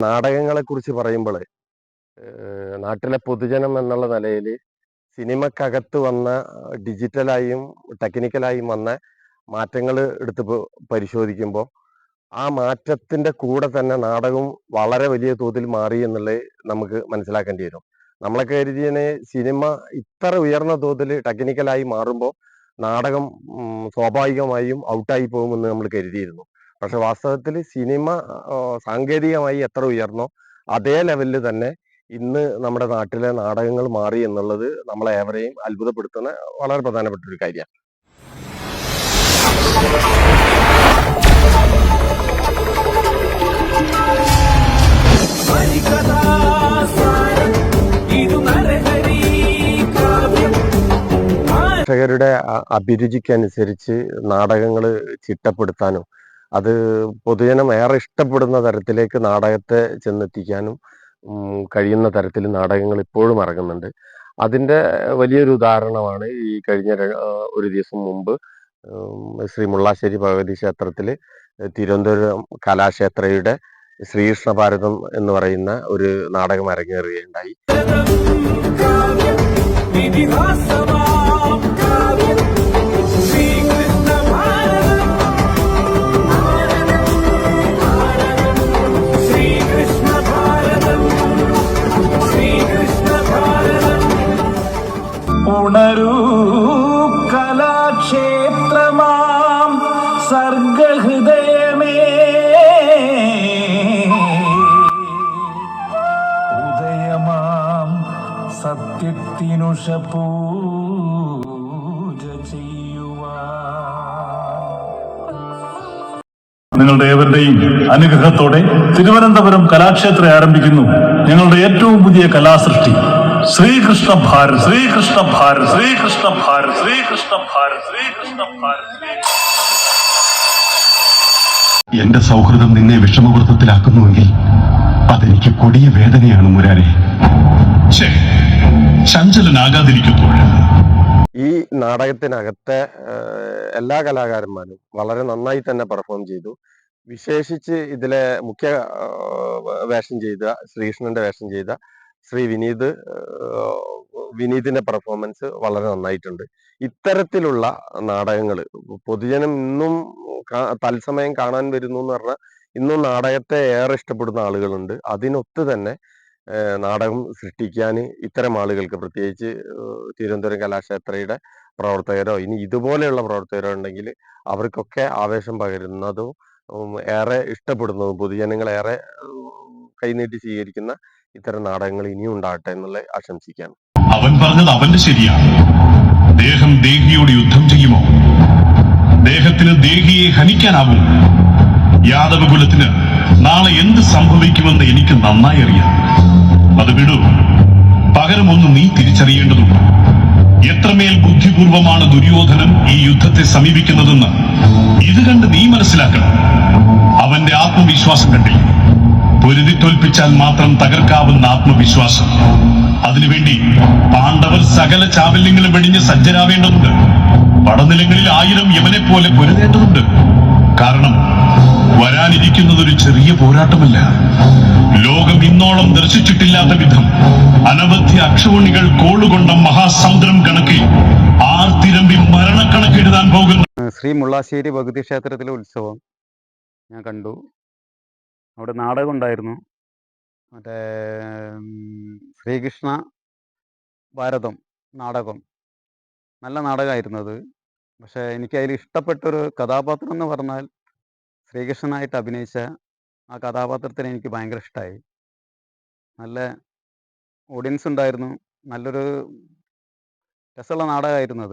നാടകങ്ങളെക്കുറിച്ച് പറയുമ്പോൾ നാട്ടിലെ പൊതുജനം എന്നുള്ള നിലയിൽ സിനിമക്കകത്ത് വന്ന ഡിജിറ്റലായും ടെക്നിക്കലായും വന്ന മാറ്റങ്ങൾ എടുത്ത് പരിശോധിക്കുമ്പോൾ ആ മാറ്റത്തിന്റെ കൂടെ തന്നെ നാടകവും വളരെ വലിയ തോതിൽ മാറി എന്നുള്ളത് നമുക്ക് മനസ്സിലാക്കേണ്ടി വരും. നമ്മളെ കരുതിയനെ സിനിമ ഇത്ര ഉയർന്ന തോതിൽ ടെക്നിക്കലായി മാറുമ്പോൾ നാടകം സ്വാഭാവികമായും ഔട്ടായി പോകുമെന്ന് നമ്മൾ കരുതിയിരുന്നു. പക്ഷെ വാസ്തവത്തിൽ സിനിമ സാങ്കേതികമായി എത്ര ഉയർന്നോ അതേ ലെവലിൽ തന്നെ ഇന്ന് നമ്മുടെ നാട്ടിലെ നാടകങ്ങൾ മാറി എന്നുള്ളത് നമ്മളെ ഏവരെയും അത്ഭുതപ്പെടുത്തുന്ന വളരെ പ്രധാനപ്പെട്ട ഒരു കാര്യമാണ്. പ്രേക്ഷകരുടെ അ- അഭിരുചിക്കനുസരിച്ച് നാടകങ്ങൾ ചിട്ടപ്പെടുത്താനും അത് പൊതുജനം ഏറെ ഇഷ്ടപ്പെടുന്ന തരത്തിലേക്ക് നാടകത്തെ ചെന്നെത്തിക്കാനും കഴിയുന്ന തരത്തിൽ നാടകങ്ങൾ ഇപ്പോഴും ഇറങ്ങുന്നുണ്ട്. അതിന്റെ വലിയൊരു ഉദാഹരണമാണ് ഈ കഴിഞ്ഞ ഒരു ദിവസം മുമ്പ് ശ്രീ മുള്ളാശ്ശേരി ഭഗവതി ക്ഷേത്രത്തിൽ തിരുവനന്തപുരം കലാക്ഷേത്രയുടെ ശ്രീകൃഷ്ണ ഭാരതം എന്ന് പറയുന്ന ഒരു നാടകം അരങ്ങേറുകയുണ്ടായി. ഇതിഹാസമാം സർഗഹൃദയമേ ഉദയമാം സത്യത്തിനുഷ പൂജ നിങ്ങളുടെ ഏവരുടെയും അനുഗ്രഹത്തോടെ തിരുവനന്തപുരം കലാക്ഷേത്ര ആരംഭിക്കുന്നു. ഞങ്ങളുടെ ഏറ്റവും പുതിയ കലാസൃഷ്ടി. ശ്രീകൃഷ്ണ ഭാരത് ശ്രീകൃഷ്ണ ഭാരത് ശ്രീകൃഷ്ണ ഭാരത് ശ്രീകൃഷ്ണ ഭാരത് ശ്രീകൃഷ്ണ ഭാരത്. ശ്രീകൃഷ്ണ എന്റെ സൗഹൃദം നിന്നെ വിഷമവൃത്തത്തിലാക്കുന്നുവെങ്കിൽ അതെനിക്ക് കൊടിയ വേദനയാണ് മുരാരെ. ചഞ്ചലനാകാതിരിക്കുമ്പോൾ ഈ നാടകത്തിനകത്തെ എല്ലാ കലാകാരന്മാരും വളരെ നന്നായി തന്നെ പെർഫോം ചെയ്തു. വിശേഷിച്ച് ഇതിലെ മുഖ്യ വേഷം ചെയ്ത ശ്രീകൃഷ്ണന്റെ വേഷം ചെയ്ത ശ്രീ വിനീത് വിനീതിന്റെ പെർഫോമൻസ് വളരെ നന്നായിട്ടുണ്ട്. ഇത്തരത്തിലുള്ള നാടകങ്ങൾ പൊതുജനം ഇന്നും തത്സമയം കാണാൻ വരുന്നു എന്ന് പറഞ്ഞാൽ ഇന്നും നാടകത്തെ ഏറെ ഇഷ്ടപ്പെടുന്ന ആളുകളുണ്ട്. അതിനൊത്ത് തന്നെ നാടകം സൃഷ്ടിക്കാൻ ഇത്തരം ആളുകൾക്ക് പ്രത്യേകിച്ച് തിരുവനന്തപുരം കലാക്ഷേത്രയുടെ പ്രവർത്തകരോ ഇനി ഇതുപോലെയുള്ള പ്രവർത്തകരോ ഉണ്ടെങ്കിൽ അവർക്കൊക്കെ ആവേശം പകരുന്നതും ഏറെ ഇഷ്ടപ്പെടുന്നതും പൊതുജനങ്ങൾ ഏറെ കൈനീട്ടി സ്വീകരിക്കുന്ന ഇത്തരം നാടകങ്ങൾ ഇനിയും ഉണ്ടാകട്ടെ എന്നുള്ള ആശംസിക്കാണ് അവൻ പറഞ്ഞത് അവന്റെ ശരിയാണ്. ദേഹം ദേഹിയോട് യുദ്ധം ചെയ്യുമോ? ദേഹത്തിന് ദേഹിയെ ഹനിക്കാനാവും? യാദവ കുലത്തിന് നാളെ എന്ത് സംഭവിക്കുമെന്ന് എനിക്ക് നന്നായി അറിയാം. അത് വിടൂ. പകരം ഒന്ന് നീ തിരിച്ചറിയേണ്ടതുണ്ട്. എത്രമേൽ ബുദ്ധിപൂർവമാണ് ദുര്യോധനൻ ഈ യുദ്ധത്തെ സമീപിക്കുന്നതെന്ന് ഇത് കണ്ട് നീ മനസ്സിലാക്കണം. അവന്റെ ആത്മവിശ്വാസം കണ്ടില്ലേ? പൊരുതി തോൽപ്പിച്ചാൽ മാത്രം തകർക്കാവുന്ന ആത്മവിശ്വാസം. അതിനുവേണ്ടി പാണ്ഡവർ സകല ചാവല്യങ്ങളും വെടിഞ്ഞ് സജ്ജരാവേണ്ടതുണ്ട്. പടനിലങ്ങളിൽ ആയിരം യമനെ പോലെ പൊരുതേണ്ടതുണ്ട്. കാരണം വരാനിരിക്കുന്നത് ഒരു ചെറിയ പോരാട്ടമല്ല. ലോകം ഇന്നോളം ദർശിച്ചിട്ടില്ലാത്ത വിധം അനവധി അക്ഷോണികൾ കോളുകൊണ്ട മഹാസമുദ്രം കണക്കിൽ ആർത്തിരമ്പി മരണക്കണക്കെഴുതാൻ പോകുന്നു. ശ്രീ മുള്ളാശ്ശേരി ഭഗതി ക്ഷേത്രത്തിലെ ഉത്സവം ഞാൻ കണ്ടു. അവിടെ നാടകം ഉണ്ടായിരുന്നു. മറ്റേ ശ്രീകൃഷ്ണ ഭാരതം നാടകം. നല്ല നാടകമായിരുന്നു അത്. പക്ഷേ എനിക്ക് അതിൽ ഇഷ്ടപ്പെട്ടൊരു കഥാപാത്രം എന്ന് പറഞ്ഞാൽ ശ്രീകൃഷ്ണനായിട്ട് അഭിനയിച്ച ആ കഥാപാത്രത്തിന് എനിക്ക് ഭയങ്കര ഇഷ്ടമായി നല്ല ഓഡിയൻസ് ഉണ്ടായിരുന്നു. നല്ലൊരു രസമുള്ള നാടകമായിരുന്നു അത്.